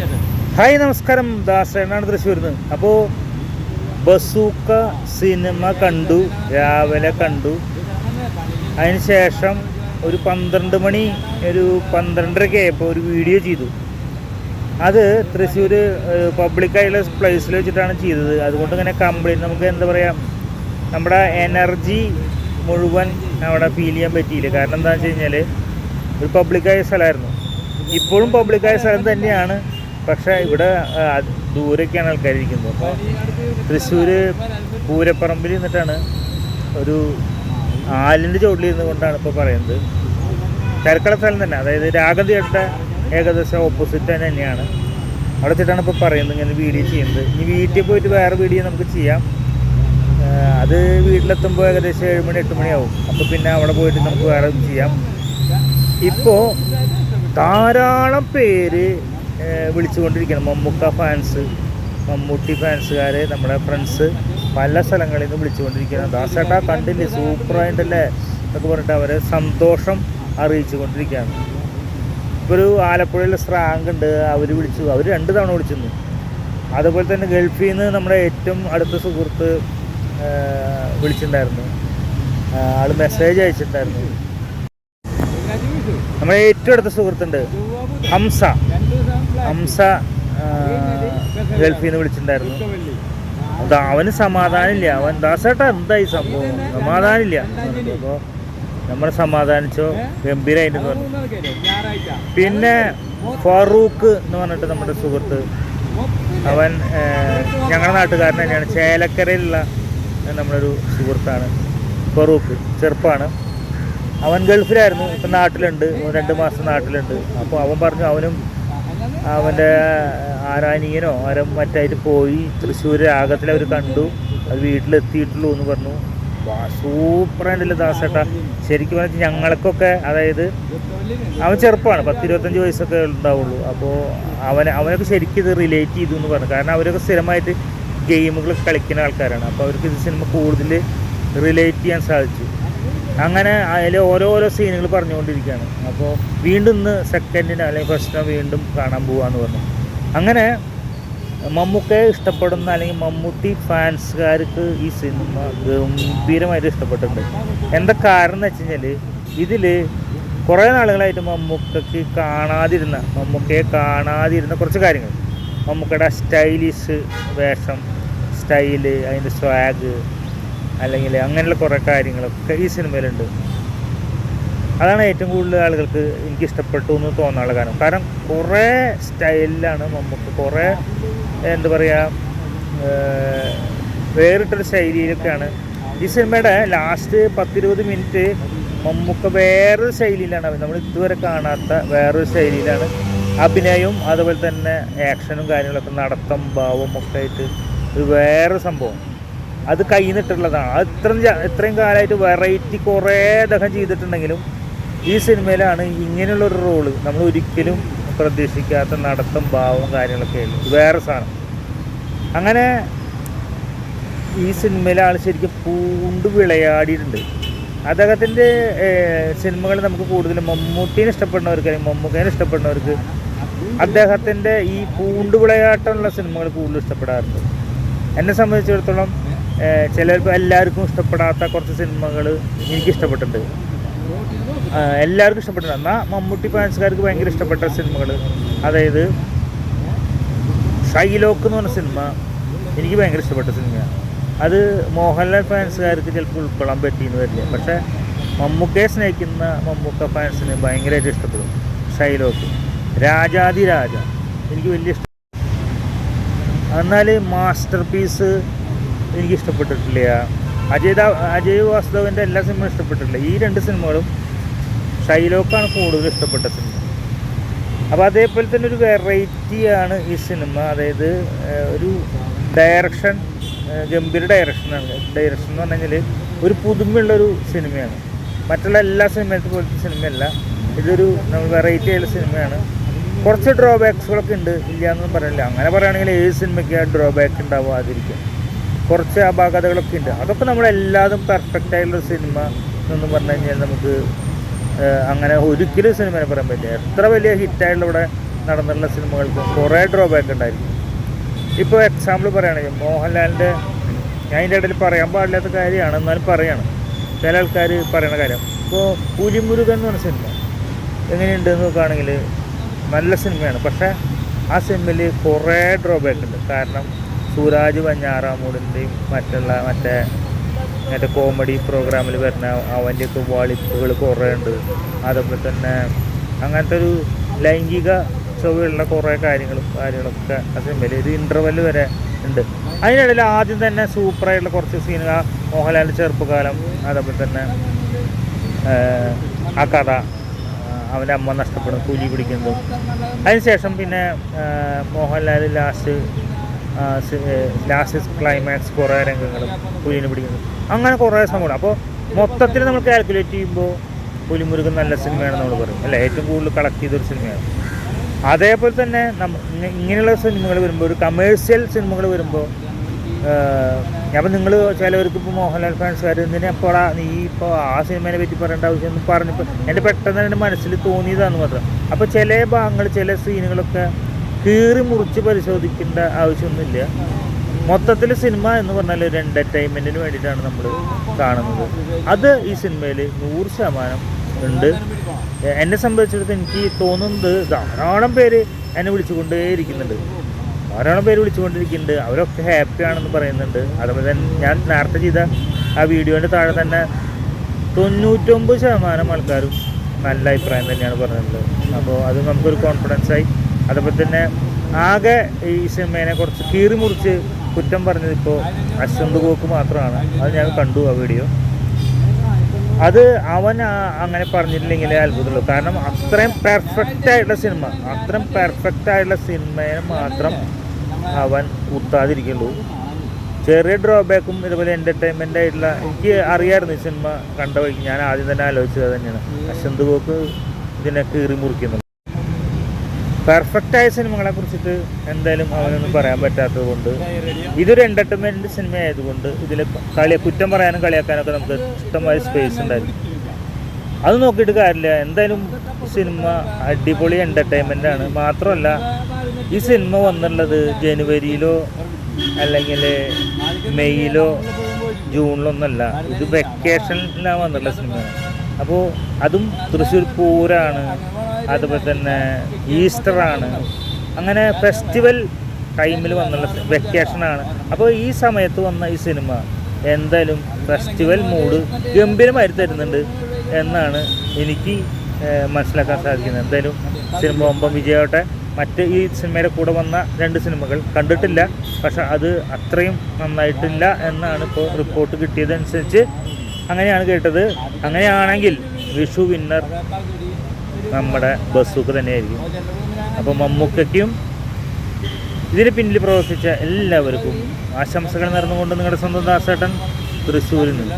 Hi നമസ്കാരം. ദാസേനാണ് തൃശ്ശൂർ നിന്ന്. അപ്പോൾ ബസൂക്ക സിനിമ കണ്ടു രാവിലെ കണ്ടു. അതിനുശേഷം ഒരു പന്ത്രണ്ട് മണി ഒരു പന്ത്രണ്ടരയ്ക്ക് ആയപ്പോൾ ഒരു വീഡിയോ ചെയ്തു. അത് തൃശ്ശൂർ പബ്ലിക്കായുള്ള പ്ലേസിൽ വെച്ചിട്ടാണ് ചെയ്തത്. അതുകൊണ്ട് ഇങ്ങനെ കംപ്ലീറ്റ് നമുക്ക് എന്താ പറയുക നമ്മുടെ എനർജി മുഴുവൻ അവിടെ ഫീൽ ചെയ്യാൻ പറ്റിയില്ല. കാരണം എന്താണെന്ന് വെച്ച് കഴിഞ്ഞാൽ ഒരു പബ്ലിക്കായ സ്ഥലമായിരുന്നു. ഇപ്പോഴും പബ്ലിക്കായ സ്ഥലം തന്നെയാണ്. പക്ഷേ ഇവിടെ ആ, ദൂരെയൊക്കെയാണ് ആൾക്കാർ ഇരിക്കുന്നത് അപ്പോൾ തൃശ്ശൂർ പൂരപ്പറമ്പിൽ നിന്നിട്ടാണ് ഒരു ആലിന്റെ ചുവട്ടിൽ ഇരുന്നു കൊണ്ടാണ് ഇപ്പോൾ പറയുന്നത്. തിരക്കുള്ള സ്ഥലം തന്നെ. അതായത് രാഗതിയുടെ ഏകദേശം ഓപ്പോസിറ്റ് തന്നെ തന്നെയാണ്. അവിടെ വെച്ചിട്ടാണ് ഇപ്പോൾ പറയുന്നത് ഇങ്ങനെ വീഡിയോ ചെയ്യുന്നത്. ഇനി വീട്ടിൽ പോയിട്ട് വേറെ വീഡിയോ നമുക്ക് ചെയ്യാം. അത് വീട്ടിലെത്തുമ്പോൾ ഏകദേശം ഏഴ് മണി എട്ട് മണിയാവും. അപ്പോൾ പിന്നെ അവിടെ പോയിട്ട് നമുക്ക് വേറെ ചെയ്യാം. ഇപ്പോൾ ധാരാളം പേര് വിളിച്ചുകൊണ്ടിരിക്കണം മമ്മൂക്ക ഫാൻസ് മമ്മൂട്ടി ഫാൻസുകാരെ നമ്മുടെ ഫ്രണ്ട്സ് പല സ്ഥലങ്ങളിൽ നിന്ന് വിളിച്ചുകൊണ്ടിരിക്കുകയാണ്. ദാസേട്ടാ കണ്ടില്ലേ? സൂപ്പറായിട്ടല്ലേ എന്നൊക്കെ പറഞ്ഞിട്ട് അവരെ സന്തോഷം അറിയിച്ചു കൊണ്ടിരിക്കുകയാണ് ഇപ്പോൾ ഒരു ആലപ്പുഴയിലെ സ്രാങ്ക് ഉണ്ട്. അവർ വിളിച്ചു. അവർ രണ്ട് തവണ വിളിച്ചിരുന്നു. അതുപോലെ തന്നെ ഗൾഫിൽ നിന്ന് നമ്മുടെ ഏറ്റവും അടുത്ത സുഹൃത്ത് വിളിച്ചിട്ടുണ്ടായിരുന്നു. ആൾ മെസ്സേജ് അയച്ചിട്ടുണ്ടായിരുന്നു. നമ്മുടെ ഏറ്റവും അടുത്ത സുഹൃത്തുണ്ട്. ഹംസ. ഹംസ ഗൾഫിന്ന് വിളിച്ചിട്ടുണ്ടായിരുന്നു. അത് അവന് സമാധാനമില്ല. അവൻ ദാസേട്ടാ എന്തായി സംഭവം? സമാധാനമില്ല. അപ്പോൾ നമ്മൾ സമാധാനിച്ചോ. ഗംഭീരമായിട്ട് പറഞ്ഞു. പിന്നെ ഫറൂഖ് എന്ന് പറഞ്ഞിട്ട് നമ്മുടെ സുഹൃത്ത്. അവൻ ഞങ്ങളുടെ നാട്ടുകാരൻ തന്നെയാണ്. ചേലക്കരയിലുള്ള നമ്മളൊരു സുഹൃത്താണ്. ഫറൂഖ് ചെറുപ്പമാണ് അവൻ ഗൾഫിലായിരുന്നു. ഇപ്പം നാട്ടിലുണ്ട്. രണ്ട് മാസം നാട്ടിലുണ്ട്. അപ്പോൾ അവൻ പറഞ്ഞു അവനും അവന്റെ ആരാനീയനോ ആരോ മറ്റായിട്ട് പോയി തൃശ്ശൂർ രാഗത്തിൽ അവർ കണ്ടു. അത് വീട്ടിലെത്തിയിട്ടുള്ളൂ എന്ന് പറഞ്ഞു. വാ ദാസേട്ട. ശരിക്കും പറഞ്ഞാൽ ഞങ്ങൾക്കൊക്കെ അതായത് അവൻ ചെറുപ്പമാണ് പത്ത് ഇരുപത്തഞ്ച് വയസ്സൊക്കെ ഉണ്ടാവുള്ളൂ. അപ്പോൾ അവൻ അവനൊക്കെ ശരിക്കും ഇത് റിലേറ്റ് ചെയ്തു എന്ന് പറഞ്ഞു. കാരണം അവരൊക്കെ സ്ഥിരമായിട്ട് ഗെയിമുകൾ കളിക്കുന്ന ആൾക്കാരാണ്. അപ്പോൾ അവർക്ക് ഇത് സിനിമ കൂടുതൽ റിലേറ്റ് ചെയ്യാൻ സാധിച്ചു. അങ്ങനെ അതിൽ ഓരോരോ സീനുകൾ പറഞ്ഞുകൊണ്ടിരിക്കുകയാണ്. അപ്പോൾ വീണ്ടും ഇന്ന് സെക്കൻഡിന് അല്ലെങ്കിൽ ഫസ്റ്റിനോ വീണ്ടും കാണാൻ പോവാന്ന് പറഞ്ഞു. അങ്ങനെ മമ്മൂക്കയെ ഇഷ്ടപ്പെടുന്ന അല്ലെങ്കിൽ മമ്മൂട്ടി ഫാൻസുകാർക്ക് ഈ സിനിമ ഗംഭീരമായിട്ട് ഇഷ്ടപ്പെട്ടിട്ടുണ്ട്. എന്താ കാരണം എന്ന് വെച്ച് കഴിഞ്ഞാൽ ഇതിൽ കുറേ നാളുകളായിട്ട് മമ്മൂക്കയ്ക്ക് കാണാതിരുന്ന മമ്മൂക്കയെ കാണാതിരുന്ന കുറച്ച് കാര്യങ്ങൾ. മമ്മൂക്കയുടെ സ്റ്റൈലിഷ് വേഷം സ്റ്റൈൽ അതിന്റെ സ്വാഗ് അല്ലെങ്കിൽ അങ്ങനെയുള്ള കുറേ കാര്യങ്ങളൊക്കെ ഈ സിനിമയിലുണ്ട്. അതാണ് ഏറ്റവും കൂടുതൽ ആളുകൾക്ക് എനിക്ക് ഇഷ്ടപ്പെട്ടു എന്ന് തോന്നാനുള്ള കാരണം. കാരണം കുറേ സ്റ്റൈലിലാണ് നമുക്ക് കുറേ എന്താ പറയുക വേറിട്ടൊരു ശൈലിയിലൊക്കെയാണ്. ഈ സിനിമയുടെ ലാസ്റ്റ് പത്തിരുപത് മിനിറ്റ് മമ്മൂക്ക വേറൊരു ശൈലിയിലാണ് നമ്മൾ ഇതുവരെ കാണാത്ത വേറൊരു ശൈലിയിലാണ് അഭിനയവും അതുപോലെ തന്നെ ആക്ഷനും കാര്യങ്ങളൊക്കെ നടത്തം ഭാവം ഒക്കെ ആയിട്ട് ഒരു വേറെ സംഭവം. അത് കഴിഞ്ഞിട്ടുള്ളതാണ് അത് ഇത്രയും ഇത്രയും കാലമായിട്ട് വെറൈറ്റി കുറേ ദഹം ചെയ്തിട്ടുണ്ടെങ്കിലും ഈ സിനിമയിലാണ് ഇങ്ങനെയുള്ളൊരു റോൾ നമ്മൾ ഒരിക്കലും പ്രതീക്ഷിക്കാത്ത നടത്തം ഭാവം കാര്യങ്ങളൊക്കെ ആയിരുന്നു വേറെ സാധനം. അങ്ങനെ ഈ സിനിമയിലെ ആൾ ശരിക്കും പൂണ്ട് വിളയാടിയിട്ടുണ്ട്. അദ്ദേഹത്തിന്റെ സിനിമകൾ നമുക്ക് കൂടുതലും മമ്മൂട്ടീനെ ഇഷ്ടപ്പെടുന്നവർക്ക് അല്ലെങ്കിൽ മമ്മൂക്കേനെ ഇഷ്ടപ്പെടുന്നവർക്ക് അദ്ദേഹത്തിന്റെ ഈ പൂണ്ട് വിളയാട്ടമുള്ള സിനിമകൾ കൂടുതൽ ഇഷ്ടപ്പെടാറുണ്ട്. എന്നെ സംബന്ധിച്ചിടത്തോളം ചിലർക്ക് എല്ലാവർക്കും ഇഷ്ടപ്പെടാത്ത കുറച്ച് സിനിമകൾ എനിക്ക് ഇഷ്ടപ്പെട്ടിട്ടുണ്ട്. എല്ലാവർക്കും ഇഷ്ടപ്പെട്ടിട്ടുണ്ട്. എന്നാൽ മമ്മൂട്ടി ഫാൻസുകാർക്ക് ഭയങ്കര ഇഷ്ടപ്പെട്ട സിനിമകൾ അതായത് ഷൈലോക്ക് എന്ന് പറഞ്ഞ സിനിമ എനിക്ക് ഭയങ്കര ഇഷ്ടപ്പെട്ട സിനിമയാണ്. അത് മോഹൻലാൽ ഫാൻസുകാർക്ക് ചിലപ്പോൾ ഉൾക്കൊള്ളാൻ പറ്റിയെന്ന് വരില്ല. പക്ഷേ മമ്മൂക്കയെ സ്നേഹിക്കുന്ന മമ്മൂക്ക ഫാൻസിന് ഭയങ്കരമായിട്ട് ഇഷ്ടപ്പെടും. ഷൈലോക്ക് രാജാതി രാജ എനിക്ക് വലിയ ഇഷ്ടം. എന്നാൽ മാസ്റ്റർ പീസ് എനിക്ക് ഇഷ്ടപ്പെട്ടിട്ടില്ല അജയ് അജയ് വാസുദേവിന്റെ എല്ലാ സിനിമയും ഇഷ്ടപ്പെട്ടിട്ടില്ല. ഈ രണ്ട് സിനിമകളും ഷൈലോക്കാണ് കൂടുതൽ ഇഷ്ടപ്പെട്ട സിനിമ. അപ്പോൾ അതേപോലെ തന്നെ ഒരു വെറൈറ്റിയാണ് ഈ സിനിമ. അതായത് ഒരു ഡയറക്ഷൻ ഗംഭീര ഡയറക്ഷനാണ് ഡയറക്ഷൻ എന്ന് പറഞ്ഞു കഴിഞ്ഞാൽ ഒരു പുതുമയുള്ളൊരു സിനിമയാണ്. മറ്റുള്ള എല്ലാ സിനിമയത്തെ പോലത്തെ സിനിമയല്ല. ഇതൊരു നമ്മൾ വെറൈറ്റി ആയുള്ള സിനിമയാണ്. കുറച്ച് ഡ്രോബാക്സുകളൊക്കെ ഉണ്ട്. ഇല്ല എന്നൊന്നും പറയില്ല അങ്ങനെ പറയുകയാണെങ്കിൽ ഏത് സിനിമയ്ക്ക് ആ ഡ്രോബാക്ക് ഉണ്ടാവാതിരിക്കും കുറച്ച് അപാകതകളൊക്കെ ഉണ്ട്. അതൊക്കെ നമ്മളെല്ലാതും പെർഫെക്റ്റ് ആയിട്ടുള്ള സിനിമ എന്ന് പറഞ്ഞു കഴിഞ്ഞാൽ നമുക്ക് അങ്ങനെ ഒരിക്കലും സിനിമയെ പറയാൻ പറ്റില്ല. എത്ര വലിയ ഹിറ്റായിട്ടുള്ള ഇവിടെ നടന്നിട്ടുള്ള സിനിമകൾക്ക് കുറേ ഡ്രോബാക്ക് ഉണ്ടായിരിക്കും ഇപ്പോൾ എക്സാമ്പിൾ പറയുകയാണെങ്കിൽ മോഹൻലാലിന്റെ ഞാൻ അതിന്റെ ഇടയിൽ പറയാൻ പാടില്ലാത്ത കാര്യമാണ് എന്നാലും പറയാണ്. ചില ആൾക്കാർ പറയുന്ന കാര്യം. ഇപ്പോൾ പുലിമുരുകൻ എന്ന് പറഞ്ഞ സിനിമ എങ്ങനെയുണ്ടെന്ന് നോക്കുകയാണെങ്കിൽ നല്ല സിനിമയാണ് പക്ഷേ ആ സിനിമയിൽ കുറേ ഡ്രോബാക്ക് ഉണ്ട്. കാരണം സൂരാജ് വഞ്ഞാറാമൂടിന്റെയും മറ്റുള്ള മറ്റേ മറ്റേ കോമഡി പ്രോഗ്രാമിൽ വരുന്ന അവന്റെയൊക്കെ വാളിപ്പുകൾ കുറേ ഉണ്ട് അതുപോലെ തന്നെ അങ്ങനത്തെ ഒരു ലൈംഗിക ചൊവ്വയുള്ള കുറേ കാര്യങ്ങളും കാര്യങ്ങളൊക്കെ ആ സിനിമയിൽ ഒരു ഇന്റർവെൽ വരെ ഉണ്ട്. അതിനിടയിൽ ആദ്യം തന്നെ സൂപ്പറായിട്ടുള്ള കുറച്ച് സീനുകൾ മോഹൻലാലിന്റെ ചെറുപ്പകാലം അതുപോലെ തന്നെ ആ കഥ അവന്റെ അമ്മ നഷ്ടപ്പെടും കൂലി പിടിക്കുന്നതും. അതിനുശേഷം പിന്നെ മോഹൻലാൽ ലാസ്റ്റ് ലാസ്റ്റ് ക്ലൈമാക്സ് കുറേ രംഗങ്ങളും പുലിനെ പിടിക്കുന്നത് അങ്ങനെ കുറേ സംഭവം അപ്പോൾ മൊത്തത്തിൽ നമ്മൾ കാൽക്കുലേറ്റ് ചെയ്യുമ്പോൾ പുലിമുരുകൻ നല്ല സിനിമയാണെന്ന് നമ്മൾ പറയും. അല്ലേ? ഏറ്റവും കൂടുതൽ കളക്ട് ചെയ്തൊരു സിനിമയാണ് അതേപോലെ തന്നെ ഇങ്ങനെയുള്ള സിനിമകൾ വരുമ്പോൾ ഒരു കമേഴ്സ്യൽ സിനിമകൾ വരുമ്പോൾ അപ്പം നിങ്ങൾ ചിലവർക്ക് ഇപ്പോൾ മോഹൻലാൽ ഫാൻസുകാർ എന്തിനാ ഇപ്പോൾ നീ ഇപ്പോൾ ആ സിനിമേനെ പറ്റി പറയേണ്ട ആവശ്യമൊന്നും പറഞ്ഞപ്പോൾ എന്റെ പെട്ടെന്ന് എന്റെ മനസ്സിൽ തോന്നിയതാണെന്ന് മാത്രം. അപ്പോൾ ചില ഭാഗങ്ങൾ ചില സീനുകളൊക്കെ കീറി മുറിച്ച് പരിശോധിക്കേണ്ട ആവശ്യമൊന്നുമില്ല. മൊത്തത്തിൽ സിനിമ എന്ന് പറഞ്ഞാൽ ഒരു എന്റർടൈൻമെന്റിന് വേണ്ടിയിട്ടാണ് നമ്മൾ കാണുന്നത്. അത് ഈ സിനിമയിൽ നൂറ് ശതമാനം ഉണ്ട്. എന്നെ സംബന്ധിച്ചിടത്ത് എനിക്ക് തോന്നുന്നത് ധാരാളം പേര് എന്നെ വിളിച്ചുകൊണ്ടേയിരിക്കുന്നുണ്ട്. ധാരാളം പേര് വിളിച്ചുകൊണ്ടിരിക്കുന്നുണ്ട്. അവരൊക്കെ ഹാപ്പി ആണെന്ന് പറയുന്നുണ്ട്. അതുപോലെ തന്നെ ഞാൻ നേരത്തെ ചെയ്ത ആ വീഡിയോന്റെ താഴെ തന്നെ തൊണ്ണൂറ്റൊമ്പത് ശതമാനം ആൾക്കാരും നല്ല അഭിപ്രായം തന്നെയാണ് പറഞ്ഞിട്ടുള്ളത്. അപ്പോൾ അത് നമുക്കൊരു കോൺഫിഡൻസ് ആയി അതുപോലെ തന്നെ ആകെ ഈ സിനിമേനെ കുറച്ച് കീറി മുറിച്ച് കുറ്റം പറഞ്ഞത് ഇപ്പോൾ അശ്വന്ത് കോക്ക് മാത്രമാണ്. അത് ഞാൻ കണ്ടു ആ വീഡിയോ. അത് അവൻ അങ്ങനെ പറഞ്ഞിട്ടില്ലെങ്കിലേ അത്ഭുതമുള്ളൂ. കാരണം അത്രയും പെർഫെക്റ്റ് ആയിട്ടുള്ള സിനിമ അത്രയും പെർഫെക്റ്റ് ആയിട്ടുള്ള സിനിമയെ മാത്രം അവൻ കുത്താതിരിക്കുള്ളൂ ചെറിയ ഡ്രോബാക്കും ഇതുപോലെ എന്റർടൈൻമെന്റ് ആയിട്ടുള്ള എനിക്ക് അറിയാമായിരുന്നു ഈ സിനിമ കണ്ട വഴിക്ക്. ഞാൻ ആദ്യം തന്നെ ആലോചിച്ചത് തന്നെയാണ്. അശ്വന്ത് കോക്ക് ഇതിനെ കീറി മുറിക്കുന്നു. പെർഫെക്റ്റ് ആയ സിനിമകളെ കുറിച്ചിട്ട് എന്തായാലും അവനൊന്നും പറയാൻ പറ്റാത്തത് കൊണ്ട് ഇതൊരു എന്റർടൈൻമെന്റ് സിനിമ ആയതുകൊണ്ട് ഇതിൽ കളി കുറ്റം പറയാനും കളിയാക്കാനൊക്കെ നമുക്ക് ഇഷ്ടമായ സ്പേസ് ഉണ്ടായിരുന്നു. അത് നോക്കിയിട്ട് കാര്യമില്ല. എന്തായാലും സിനിമ അടിപൊളി എന്റർടൈൻമെന്റ് ആണ്. മാത്രമല്ല ഈ സിനിമ വന്നുള്ളത് ജനുവരിയിലോ അല്ലെങ്കിൽ മെയ്യിലോ ജൂണിലോ ഒന്നല്ല ഇത് വെക്കേഷനിലാണ് വന്നിട്ടുള്ള സിനിമയാണ് അപ്പോൾ അതും തൃശ്ശൂർ പൂരാണ്. അതുപോലെ തന്നെ ഈസ്റ്ററാണ്. അങ്ങനെ ഫെസ്റ്റിവൽ ടൈമിൽ വന്നുള്ള വെക്കേഷനാണ്. അപ്പോൾ ഈ സമയത്ത് വന്ന ഈ സിനിമ എന്തായാലും ഫെസ്റ്റിവൽ മൂഡ് ഗംഭീരമായി തരുന്നുണ്ട് എന്നാണ് എനിക്ക് മനസ്സിലാക്കാൻ സാധിക്കുന്നത്. എന്തായാലും സിനിമ ഒമ്പം വിജയോട്ടെ മറ്റ് ഈ സിനിമയുടെ കൂടെ വന്ന രണ്ട് സിനിമകൾ കണ്ടിട്ടില്ല. പക്ഷെ അത് അത്രയും നന്നായിട്ടില്ല എന്നാണ് ഇപ്പോൾ റിപ്പോർട്ട് കിട്ടിയതനുസരിച്ച് അങ്ങനെയാണ് കേട്ടത്. അങ്ങനെയാണെങ്കിൽ വിഷു വിന്നർ നമ്മുടെ ബസ്സൊക്കെ തന്നെയായിരിക്കും. അപ്പോൾ മമ്മൂക്കയ്ക്കും ഇതിന് പിന്നിൽ പ്രവർത്തിച്ച എല്ലാവർക്കും ആശംസകൾ നേർന്നുകൊണ്ട് നിങ്ങളുടെ സ്വന്തം ദാസേട്ടൻ തൃശ്ശൂരിൽ നിന്ന്.